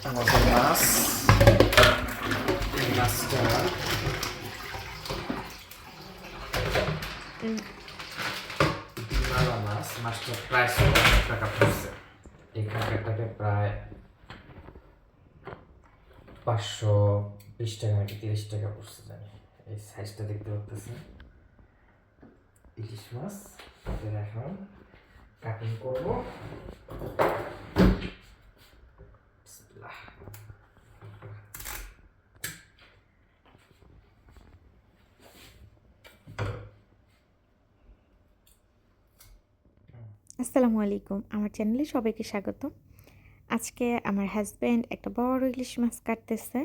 আমাদের মাছ মাছটা ভালো মাছ মাছটা প্রায় সত্তর টাকা পড়ছে এই প্রায় পাঁচশো বিশ টাকা নাকি তিরিশ টাকা পড়ছে জানি এই সাইজটা দেখতে পাচ্ছেন ইলিশ মাছ এখন কাটিং করব আসসালামু আলাইকুম। আমার চ্যানেলে সবাইকে স্বাগত আজকে আমার হাজব্যান্ড একটা বড় ইলিশ মাছ কাটতেছে।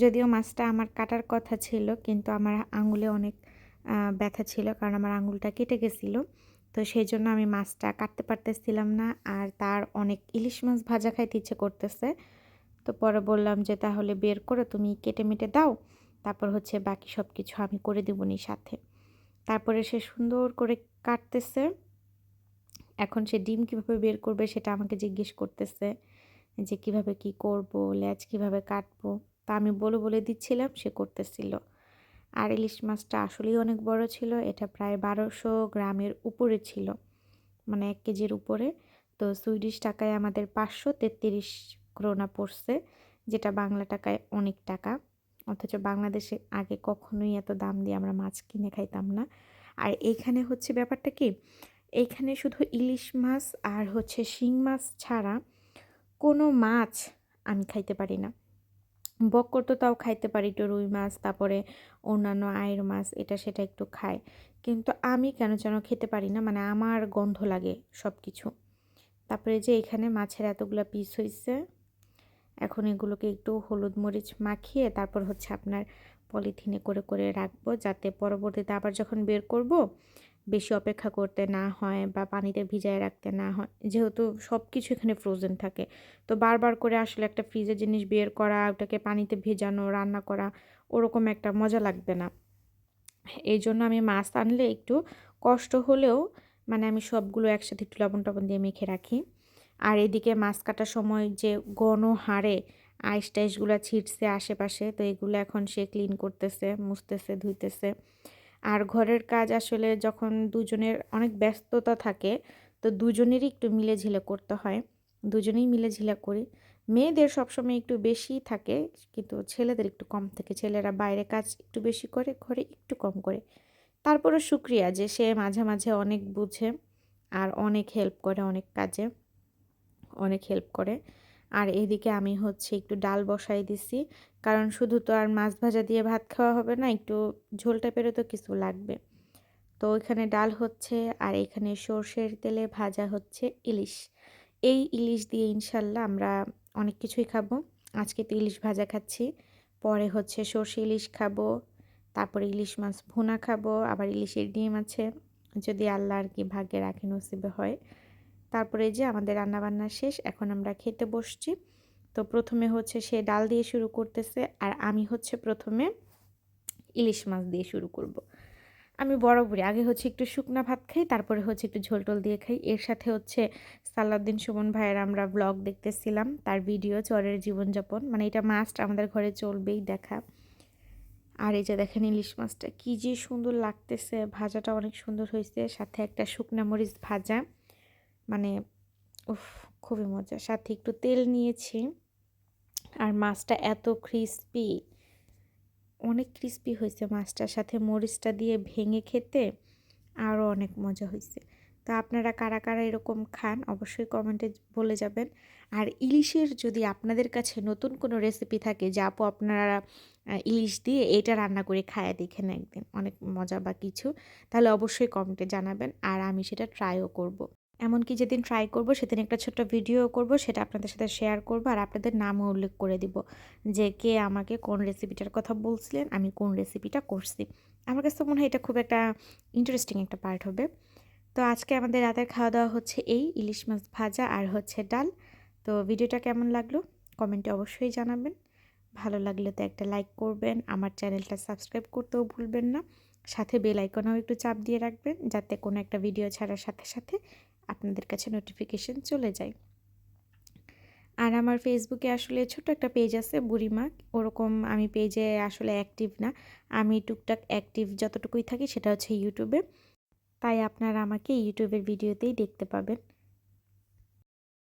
যদিও মাছটা আমার কাটার কথা ছিল, কিন্তু আমার আঙুলে অনেক ব্যথা ছিল, কারণ আমার আঙুলটা কেটে গেছিল। তো সেই জন্য আমি মাছটা কাটতে পারতেছিলাম না, আর তার অনেক ইলিশ মাছ ভাজা খাইতে ইচ্ছে করতেছে। তো পরে বললাম যে, তাহলে বের করে তুমি কেটে মেটে দাও। তারপর হচ্ছে বাকি সব কিছু আমি করে দেবনি সাথে তারপরে সে সুন্দর করে কাটতেছে। এখন সে ডিম কীভাবে বের করবে সেটা আমাকে জিজ্ঞেস করতেছে যে কীভাবে কি করব ল্যাচ কীভাবে কাটবো। তা আমি বলে বলে দিচ্ছিলাম, সে করতেছিল। আর ইলিশ মাছটা আসলেই অনেক বড় ছিল, এটা প্রায় বারোশো গ্রামের উপরে ছিল মানে এক কেজির উপরে। তো সুইডিশ টাকায় আমাদের পাঁচশো তেত্রিশ ক্রোনা পড়ছে, যেটা বাংলা টাকায় অনেক টাকা। অথচ বাংলাদেশে আগে কখনোই এত দাম দিয়ে আমরা মাছ কিনে খাইতাম না। আর এইখানে হচ্ছে ব্যাপারটা কি এইখানে শুধু ইলিশ মাছ আর হচ্ছে শিং মাছ ছাড়া কোনো মাছ আমি খাইতে পারি না। বক্কর তো তাও খাইতে পারি একটু রুই মাছ, তারপরে অন্যান্য আয়ের মাছ, এটা সেটা একটু খায় কিন্তু আমি কেন যেন খেতে পারি না মানে আমার গন্ধ লাগে সব কিছু তারপরে যে এখানে মাছের এতগুলো পিস হয়েছে এখন এগুলোকে একটু হলুদ মরিচ মাখিয়ে তারপর হচ্ছে আপনার পলিথিনে করে করে রাখব, যাতে পরবর্তীতে আবার যখন বের করব বেশি অপেক্ষা করতে না হয় বা পানিতে ভিজায় রাখতে না হয়, যেহেতু সব কিছু এখানে ফ্রোজেন থাকে। তো বারবার করে আসলে একটা ফ্রিজের জিনিস বের করা, ওটাকে পানিতে ভেজানো, রান্না করা, ওরকম একটা মজা লাগবে না। এই জন্য আমি মাছ আনলে একটু কষ্ট হলেও মানে আমি সবগুলো একসাথে একটু লবণ টবণ দিয়ে মেখে রাখি। আর এদিকে মাছ কাটার সময় যে গণ হাড়ে আইস টাইসগুলো ছিটছে আশেপাশে, তো এগুলো এখন সে ক্লিন করতেছে, মুছতেছে, ধুইতেছে। আর ঘরের কাজ আসলে যখন দুজনের অনেক ব্যস্ততা থাকে, তো দুজনেরই একটু মিলে ঝিলে করতে হয়। দুজনেই মিলে ঝিলে করি। মেয়েদের সবসময় একটু বেশি থাকে, কিন্তু ছেলেদের একটু কম থাকে। ছেলেরা বাইরে কাজ একটু বেশি করে, ঘরে একটু কম করে। তারপরে শুক্রিয়া যে সে মাঝে মাঝে অনেক বুঝে আর অনেক হেল্প করে, অনেক কাজে, অনেক হেল্প করে। আর এদিকে আমি হচ্ছে একটু ডাল বসাই দিছি। কারণ শুধু তো আর মাছ ভাজা দিয়ে ভাত খাওয়া হবে না, একটু ঝোল টাইপেরও তো কিছু লাগবে। তো ওইখানে ডাল হচ্ছে আর এখানে সর্ষের তেলে ভাজা হচ্ছে ইলিশ। এই ইলিশ দিয়ে ইনশাল্লাহ আমরা অনেক কিছুই খাব। আজকে তো ইলিশ ভাজা খাচ্ছি, পরে হচ্ছে সর্ষে ইলিশ খাব, তারপরে ইলিশ মাছ ভুনা খাব, আবার ইলিশের ডিম আছে। যদি আল্লাহ আর কি ভাগ্যে রাখে, নসিবে হয়। তারপরে যে আমাদের রান্নাবান্না শেষ, এখন আমরা খেতে বসছি। তো প্রথমে হচ্ছে সে ডাল দিয়ে শুরু করতেছে আর আমি হচ্ছে প্রথমে ইলিশ মাছ দিয়ে শুরু করব। আমি বরাবরই আগে হচ্ছে একটু শুকনা ভাত খাই, তারপরে হচ্ছে একটু ঝোল টোল দিয়ে খাই। এর সাথে হচ্ছে সালাউদ্দিন সুমন ভাইয়ের আমরা ব্লগ দেখতেছিলাম, তার ভিডিও চরের জীবনযাপন। মানে এটা মাস্ট আমাদের ঘরে চলবেই দেখা। আর এই যে দেখেন ইলিশ মাছটা, কী যে সুন্দর লাগতেছে, ভাজাটা অনেক সুন্দর হয়েছে, সাথে একটা শুকনা মরিচ ভাজা। মানে উফ, খুবই মজা। সাথে একটু তেল নিয়েছি। আর মাছটা এত ক্রিস্পি অনেক ক্রিস্পি হয়েছে মাছটার সাথে। মরিচটা দিয়ে ভেঙে খেতে আরও অনেক মজা হয়েছে। তো আপনারা কারা কারা এরকম খান, অবশ্যই কমেন্টে বলে যাবেন। আর ইলিশের যদি আপনাদের কাছে নতুন কোনো রেসিপি থাকে যা, আপু, আপনারা ইলিশ দিয়ে এটা রান্না করে খায় দেখেন একদিন, অনেক মজা বা কিছু, তাহলে অবশ্যই কমেন্টে জানাবেন। আর আমি সেটা ট্রাইও করব। এমনকি যেদিন ট্রাই করব, সেদিন একটা ছোট্ট ভিডিও করব, সেটা আপনাদের সাথে শেয়ার করব আর আপনাদের নামও উল্লেখ করে দিব যে কে আমাকে কোন রেসিপিটার কথা বলছিলেন, আমি কোন রেসিপিটা করছি। আমার কাছে মনে হয় এটা খুব একটা ইন্টারেস্টিং একটা পার্ট হবে। তো আজকে আমাদের রাতের খাওয়া দাওয়া হচ্ছে এই, ইলিশ মাছ ভাজা আর হচ্ছে ডাল। তো ভিডিওটা কেমন লাগল? কমেন্টে অবশ্যই জানাবেন। ভালো লাগলে তো একটা লাইক করবেন। আমার চ্যানেলটা সাবস্ক্রাইব করতেও ভুলবেন না। সাথে বেল আইকনেও একটু চাপ দিয়ে রাখবেন, যাতে কোনো একটা ভিডিও ছাড়ার সাথে সাথে আপনাদের কাছে নোটিফিকেশন চলে যায়। আর আমার ফেসবুকে আসলে ছোট একটা পেজ আছে, বুড়িমা। ওরকম আমি পেজে আসলে অ্যাক্টিভ না। আমি টুকটাক অ্যাক্টিভ যতটুকুই থাকি সেটা হচ্ছে ইউটিউবে তাই আপনারা আমাকে ইউটিউবের ভিডিওতেই দেখতে পাবেন।